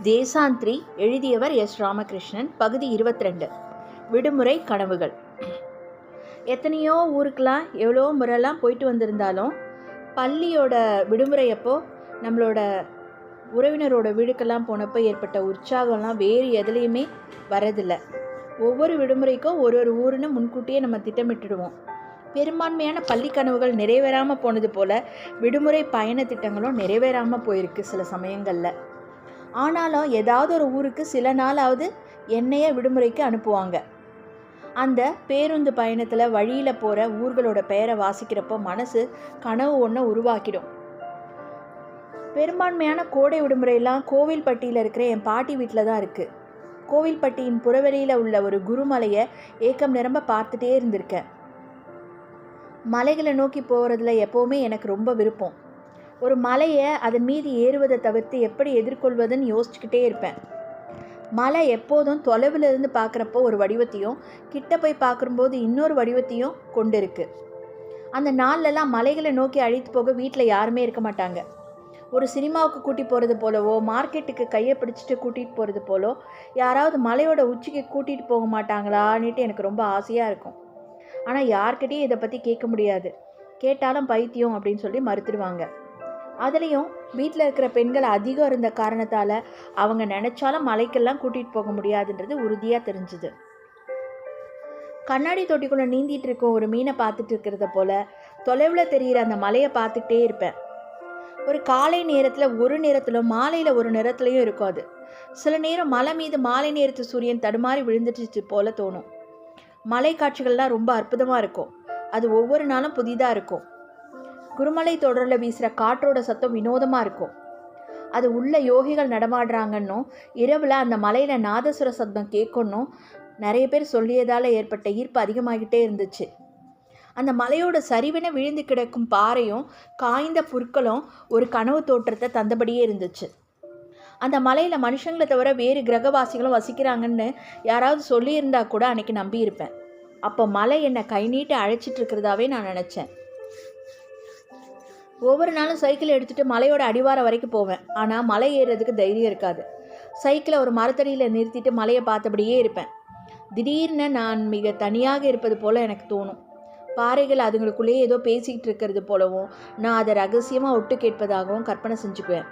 தேசாந்திரி எழுதியவர் எஸ். ராமகிருஷ்ணன் பகுதி 22 விடுமுறை கனவுகள். எத்தனையோ ஊருக்கெலாம் எவ்வளோ முறைலாம் போயிட்டு வந்திருந்தாலும் பள்ளியோட விடுமுறை அப்போ நம்மளோட உறவினரோட வீடுக்கெல்லாம் போனப்போ ஏற்பட்ட உற்சாகம்லாம் வேறு எதுலேயுமே வரதில்லை. ஒவ்வொரு விடுமுறைக்கும் ஒரு ஒரு ஊருன்னு முன்கூட்டியே நம்ம திட்டமிட்டுடுவோம். பெரும்பான்மையான பள்ளி கனவுகள் நிறைவேறாமல் போனது போல் விடுமுறை பயண திட்டங்களும் நிறைவேறாமல் போயிருக்கு சில சமயங்களில். ஆனாலும் ஏதாவது ஒரு ஊருக்கு சில நாளாவது என்னையே விடுமுறைக்கு அனுப்புவாங்க. அந்த பேருந்து பயணத்தில் வழியில் போகிற ஊர்களோட பெயரை வாசிக்கிறப்போ மனசு கனவு ஒன்றை உருவாக்கிடும். பெரும்பான்மையான கோடை விடுமுறையெல்லாம் கோவில்பட்டியில் இருக்கிற என் பாட்டி வீட்டில் தான் இருக்குது கோவில்பட்டியின் புறவெளியில் உள்ள ஒரு குருமலையை ஏக்கம் நிரம்ப பார்த்துட்டே இருந்திருக்கேன். மலைகளை நோக்கி போகிறதுல எப்போவுமே எனக்கு ரொம்ப விருப்பம். ஒரு மலையை அதன் மீது ஏறுவதை தவிர்த்து எப்படி எதிர்கொள்வதுன்னு யோசிச்சுக்கிட்டே இருப்பேன். மலை எப்போதும் தொலைவில் இருந்து பார்க்குறப்போ ஒரு வடிவத்தையும் கிட்ட போய் பார்க்கும்போது இன்னொரு வடிவத்தையும் கொண்டு இருக்கு அந்த நாள்லலாம் மலைகளை நோக்கி அழைத்து போக வீட்டில் யாருமே இருக்க மாட்டாங்க. ஒரு சினிமாவுக்கு கூட்டி போகிறது போலவோ மார்க்கெட்டுக்கு கையை பிடிச்சிட்டு கூட்டிகிட்டு போகிறது போலோ யாராவது மலையோட உச்சிக்கு கூட்டிகிட்டு போக மாட்டாங்களான்னுட்டு எனக்கு ரொம்ப ஆசையாக இருக்கும். ஆனால் யார்கிட்டையும் இதை பற்றி கேட்க முடியாது. கேட்டாலும் பைத்தியம் அப்படின்னு சொல்லி மறுத்துடுவாங்க. அதுலேயும் வீட்டில் இருக்கிற பெண்கள் அதிகம் இருந்த காரணத்தால் அவங்க நினச்சாலும் மலைக்கெல்லாம் கூட்டிகிட்டு போக முடியாதுன்றது உறுதியாக தெரிஞ்சுது. கண்ணாடி தொட்டிக்குள்ளே நீந்திட்டு இருக்கும் ஒரு மீனை பார்த்துட்டு இருக்கிறத போல் தொலைவில் தெரிகிற அந்த மலையை பார்த்துக்கிட்டே இருப்பேன். ஒரு காலை நேரத்தில் ஒரு நேரத்திலும் மாலையில் ஒரு நேரத்துலையும் இருக்கும் அது. சில நேரம் மலை மீது மாலை நேரத்து சூரியன் தடுமாறி விழுந்துட்டு போல தோணும். மலை காட்சிகள்லாம் ரொம்ப அற்புதமாக இருக்கும். அது ஒவ்வொரு நாளும் புதிதாக இருக்கும். குருமலை தொடரில் வீசுகிற காற்றோட சத்தம் வினோதமாக இருக்கும். அது உள்ள யோகிகள் நடமாடுறாங்கன்னும் இரவில் அந்த மலையில் நாதசுர சத்தம் கேட்கணும் நிறைய பேர் சொல்லியதால் ஏற்பட்ட ஈர்ப்பு அதிகமாகிட்டே இருந்துச்சு. அந்த மலையோட சரிவென விழுந்து கிடக்கும் பாறையும் காய்ந்த புற்களும் ஒரு கனவு தோற்றத்தை தந்தபடியே இருந்துச்சு. அந்த மலையில் மனுஷங்களை தவிர வேறு கிரகவாசிகளும் வசிக்கிறாங்கன்னு யாராவது சொல்லியிருந்தா கூட அன்னைக்கு நம்பியிருப்பேன். அப்போ மலை என்னை கை நீட்டி அழைச்சிட்டு இருக்கிறதாவே நான் நினச்சேன். ஒவ்வொரு நாளும் சைக்கிளை எடுத்துகிட்டு மலையோட அடிவாரம் வரைக்கும் போவேன். ஆனால் மலை ஏறுறதுக்கு தைரியம் இருக்காது. சைக்கிளை ஒரு மரத்தடியில் நிறுத்திட்டு மலையை பார்த்தபடியே இருப்பேன். திடீர்னு நான் மிக தனியாக இருப்பது போல் எனக்கு தோணும். பாறைகள் அதுங்களுக்குள்ளேயே ஏதோ பேசிக்கிட்டு இருக்கிறது போலவும் நான் அதை ரகசியமாக ஒட்டு கேட்பதாகவும் கற்பனை செஞ்சுக்குவேன்.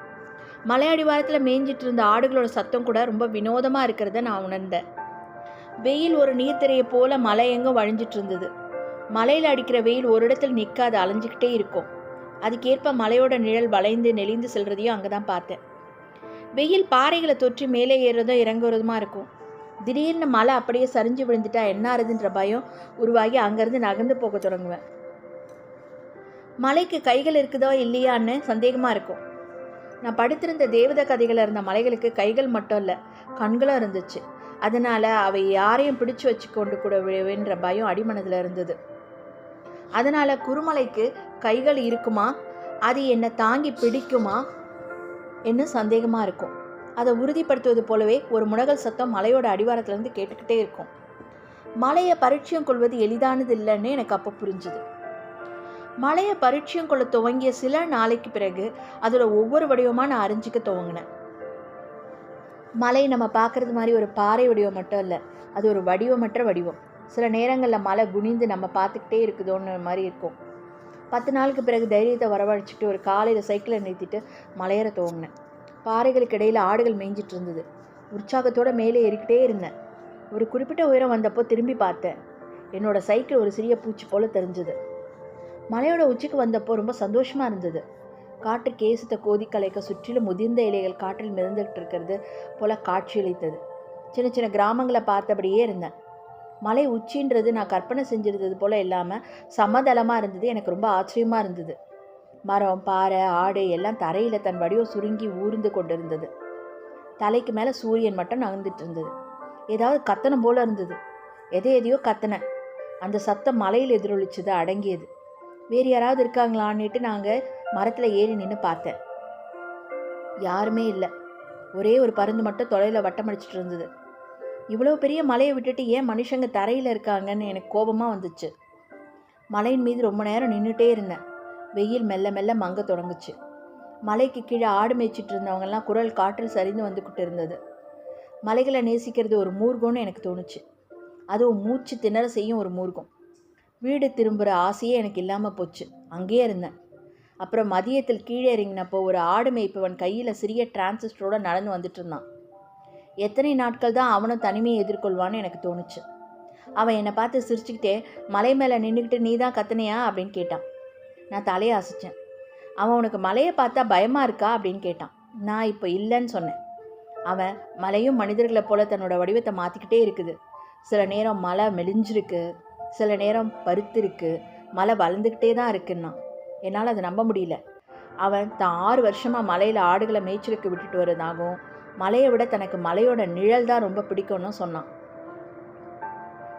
மலை அடிவாரத்தில் மேய்ஞ்சிட்டு இருந்த ஆடுகளோட சத்தம் கூட ரொம்ப வினோதமாக இருக்கிறத நான் உணர்ந்தேன். வெயில் ஒரு நீர்த்திரையை போல மலை எங்கும் வழிஞ்சிட்டு இருந்தது. மலையில் அடிக்கிற வெயில் ஒரு இடத்துல நிற்காது அலைஞ்சிக்கிட்டே இருக்கும். அதுக்கேற்ப மலையோட நிழல் வளைந்து நெளிந்து செல்றதையும் அங்கே தான் பார்த்தேன். வெயில் பாறைகளை தொற்றி மேலே ஏறுறதும் இறங்குறதுமா இருக்கும். திடீர்னு மலை அப்படியே சரிஞ்சு விழுந்துட்டா என்ன ஆறுதுன்ற பயம் உருவாகி அங்கேருந்து நகர்ந்து போக தொடங்குவேன். மலைக்கு கைகள் இருக்குதோ இல்லையான்னு சந்தேகமாக இருக்கும். நான் படுத்திருந்த தேவத கதைகளில் இருந்த மலைகளுக்கு கைகள் மட்டும் இல்லை கண்களும் இருந்துச்சு. அதனால் அவை யாரையும் பிடிச்சு வச்சு கொண்டு கூட விழுவேன்ற பயம் அடிமனதில் இருந்தது. அதனால் குருமலைக்கு கைகள் இருக்குமா? அது என்னை தாங்கி பிடிக்குமா? என்ன சந்தேகமாக இருக்கும். அதை உறுதிப்படுத்துவது போலவே ஒரு முனகல் சத்தம் மலையோட அடிவாரத்துலேருந்து கேட்டுக்கிட்டே இருக்கும். மலையை பரிட்சயம் கொள்வது எளிதானது இல்லைன்னு எனக்கு அப்போ புரிஞ்சுது. மலையை பரிட்சயம் கொள்ள துவங்கிய சில நாளைக்கு பிறகு அதில் ஒவ்வொரு வடிவமாக நான் அறிஞ்சிக்க துவங்கினேன். மலை நம்ம பார்க்குறது மாதிரி ஒரு பாறை வடிவம் மட்டும் இல்லை அது ஒரு வடிவமற்ற வடிவம். சில நேரங்களில் மலை குனிந்து நம்ம பார்த்துக்கிட்டே இருக்குதோன்னு மாதிரி இருக்கும். பத்து நாளுக்கு பிறகு தைரியத்தை வரவழைச்சிட்டு ஒரு காலையில் சைக்கிளை நிறுத்திட்டு மலையேற துவங்கினேன். பாறைகளுக்கு இடையில் ஆடுகள் மேய்ஞ்சிட்டு இருந்தது. உற்சாகத்தோடு மேலே ஏறிக்கிட்டே இருந்தேன். ஒரு குறிப்பிட்ட உயரம் வந்தப்போ திரும்பி பார்த்தேன். என்னோடய சைக்கிள் ஒரு சிறிய பூச்சி போல் தெரிஞ்சுது. மலையோட உச்சிக்கு வந்தப்போ ரொம்ப சந்தோஷமாக இருந்தது. காற்று கேசத்தை கோதி கலைக்க சுற்றிலும் முதிர்ந்த இலைகள் காற்றில் மிதந்துகிட்டு இருக்கிறது போல காட்சியளித்தது சின்ன சின்ன கிராமங்களை பார்த்தபடியே இருந்தேன். மலை உச்சின்றது நான் கற்பனை செஞ்சிருந்தது போல் இல்லாமல் சமதளமாக இருந்தது. எனக்கு ரொம்ப ஆச்சரியமாக இருந்தது. மரம் பாறை ஆடு எல்லாம் தரையில் தன் வடிவம் சுருங்கி ஊர்ந்து கொண்டிருந்தது. தலைக்கு மேலே சூரியன் மட்டும் நகர்ந்துட்டு இருந்தது. ஏதாவது கத்தனம் போல் இருந்தது. எதை எதையோ கத்தனை அந்த சத்தம் மலையில் எதிரொலிச்சது அடங்கியது. வேறு யாராவது இருக்காங்களான்னுட்டு நாங்கள் மரத்தில் ஏறி நின்று பார்த்தேன். யாருமே இல்லை. ஒரே ஒரு பருந்து மட்டும் தொலைவில் வட்டமடிச்சிட்டு இருந்தது. இவ்வளோ பெரிய மலையை விட்டுட்டு ஏன் மனுஷங்க தரையில் இருக்காங்கன்னு எனக்கு கோபமாக வந்துச்சு. மலையின் மீது ரொம்ப நேரம் நின்றுட்டே இருந்தேன். வெயில் மெல்ல மெல்ல மங்க தொடங்குச்சு. மலைக்கு கீழே ஆடு மேய்ச்சிட்டு இருந்தவங்கெல்லாம் குரல் காற்றில் சரிந்து வந்துக்கிட்டு இருந்தது. மலைகளை நேசிக்கிறது ஒரு மூர்க்கம்னு எனக்கு தோணுச்சு. அதுவும் மூச்சு திணற செய்யும் ஒரு மூர்க்கம். வீடு திரும்புகிற ஆசையே எனக்கு இல்லாமல் போச்சு. அங்கேயே இருந்தேன். அப்புறம் மதியத்தில் கீழே இறங்கினப்போ ஒரு ஆடு மேய்ப்பவன் கையில் சிறிய டிரான்சிஸ்டரோடு நடந்து வந்துட்டு இருந்தான். எத்தனை நாட்கள் தான் அவனும் தனிமையை எதிர்கொள்வான்னு எனக்கு தோணுச்சு. அவன் என்னை பார்த்து சிரிச்சுக்கிட்டே மலை மேலே நின்றுக்கிட்டு நீ தான் கத்துனியா? அப்படின்னு கேட்டான். நான் தலையை அசைச்சேன். அவன் உனக்கு மலையை பார்த்தா பயமாக இருக்கா? அப்படின்னு கேட்டான். நான் இப்போ இல்லைன்னு சொன்னேன். அவன் மலையும் மனிதர்களை போல தன்னோட வடிவத்தை மாற்றிக்கிட்டே இருக்குது. சில நேரம் மலை மெலிஞ்சிருக்கு சில நேரம் பருத்திருக்கு மலை வளர்ந்துக்கிட்டே தான் இருக்குன்னா என்னால் அதை நம்ப முடியல. அவன் தான் ஆறு வருஷமாக மலையில் ஆடுகளை மேய்ச்சலுக்கு விட்டுட்டு வரதாகவும் மலையை விட தனக்கு மலையோட நிழல் தான் ரொம்ப பிடிக்கும்னு சொன்னான்.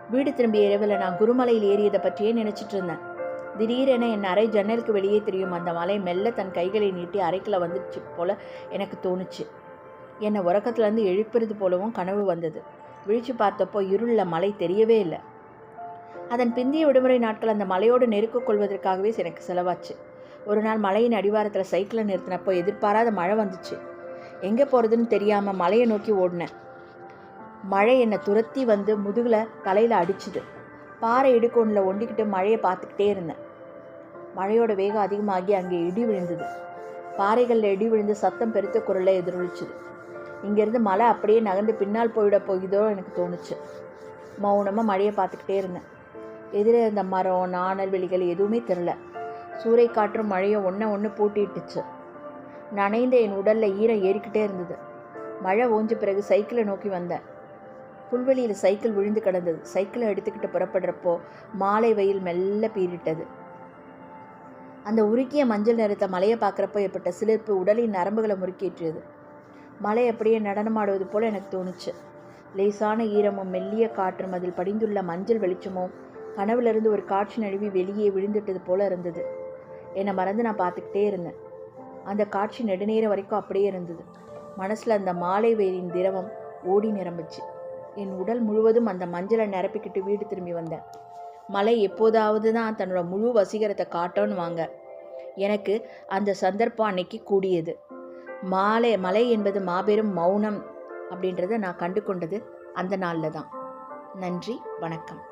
வீடு திரும்பிய இரவில் நான் குருமலையில் ஏறியதை பற்றியே நினச்சிட்டு இருந்தேன். திடீரென என் அறை ஜன்னலுக்கு வெளியே தெரியும். அந்த மலை மெல்ல தன் கைகளை நீட்டி அறைக்குள்ள வந்துடுச்சு போல எனக்கு தோணுச்சு. என்னை உறக்கத்துலேருந்து எழுப்புறது போலவும் கனவு வந்தது. விழிச்சு பார்த்தப்போ இருளில் மலை தெரியவே இல்லை. அதன் பிந்திய விடுமுறை நாட்கள் அந்த மலையோடு நெருக்கிக் கொள்வதற்காகவே எனக்கு செலவாச்சு. ஒரு நாள் மலையின் அடிவாரத்தில் சைக்கிளை நிறுத்தினப்போ எதிர்பாராத மழை வந்துச்சு. எங்கே போகிறதுன்னு தெரியாமல் மலையை நோக்கி ஓடினேன். மழை என்னை துரத்தி வந்து முதுகில் தலையில் அடிச்சுது. பாறை இடுக்கொண்டில் ஒண்டிக்கிட்டு மழையை பார்த்துக்கிட்டே இருந்தேன். மழையோட வேகம் அதிகமாகி அங்கே இடி விழுந்தது. பாறைகளில் இடி விழுந்து சத்தம் பெருத்த குரலை எதிரொலிச்சுது. இங்கேருந்து மழை அப்படியே நகர்ந்து பின்னால் போயிட போகுதோ எனக்கு தோணுச்சு. மௌனமாக மழையை பார்த்துக்கிட்டே இருந்தேன். எதிரே இருந்த மரம் நாணல் வெளிகள் எதுவுமே தெரில சூறை காற்றும் மழையும் ஒன்றை ஒன்று பூட்டிட்டுச்சு. நனைந்த என் உடலில் ஈரம் ஏறிக்கிட்டே இருந்தது. மழை ஓஞ்ச பிறகு சைக்கிளை நோக்கி வந்தேன். புல்வெளியில் சைக்கிள் விழுந்து கிடந்தது. சைக்கிளை எடுத்துக்கிட்டு புறப்படுறப்போ மாலை வெயில் மெல்ல பீரிட்டது அந்த உருக்கிய மஞ்சள் நிறத்த மலையை பார்க்குறப்போ ஏற்பட்ட சிலிர்ப்பு உடலின் நரம்புகளை முறுக்கிட்டுது மலை அப்படியே நடனமாடுவது போல் எனக்கு தோணுச்சு. லேசான ஈரமும் மெல்லிய காற்றும் அதில் படிந்துள்ள மஞ்சள் வெளிச்சமும் கனவுலேருந்து ஒரு காட்சி நழுவி வெளியே விழுந்துட்டது போல இருந்தது. என்னை மறந்து நான் பார்த்துக்கிட்டே இருந்தேன். அந்த காட்சி நெடுநேரம் வரைக்கும் அப்படியே இருந்தது. மனசில் அந்த மாலை வெயிலின் திரவம் ஓடி நிரம்பிச்சு. என் உடல் முழுவதும் அந்த மஞ்சளை நிரப்பிக்கிட்டு வீடு திரும்பி வந்தேன். மலை எப்போதாவது தான் தன்னோட முழு வசீகரத்தை காட்டோன்னு வாங்க. எனக்கு அந்த சந்தர்ப்பம் அன்னைக்கு கூடியது. மாலை மலை என்பது மாபெரும் மௌனம் அப்படின்றத நான் கண்டு கொண்டது அந்த நாளில் தான் நன்றி வணக்கம்.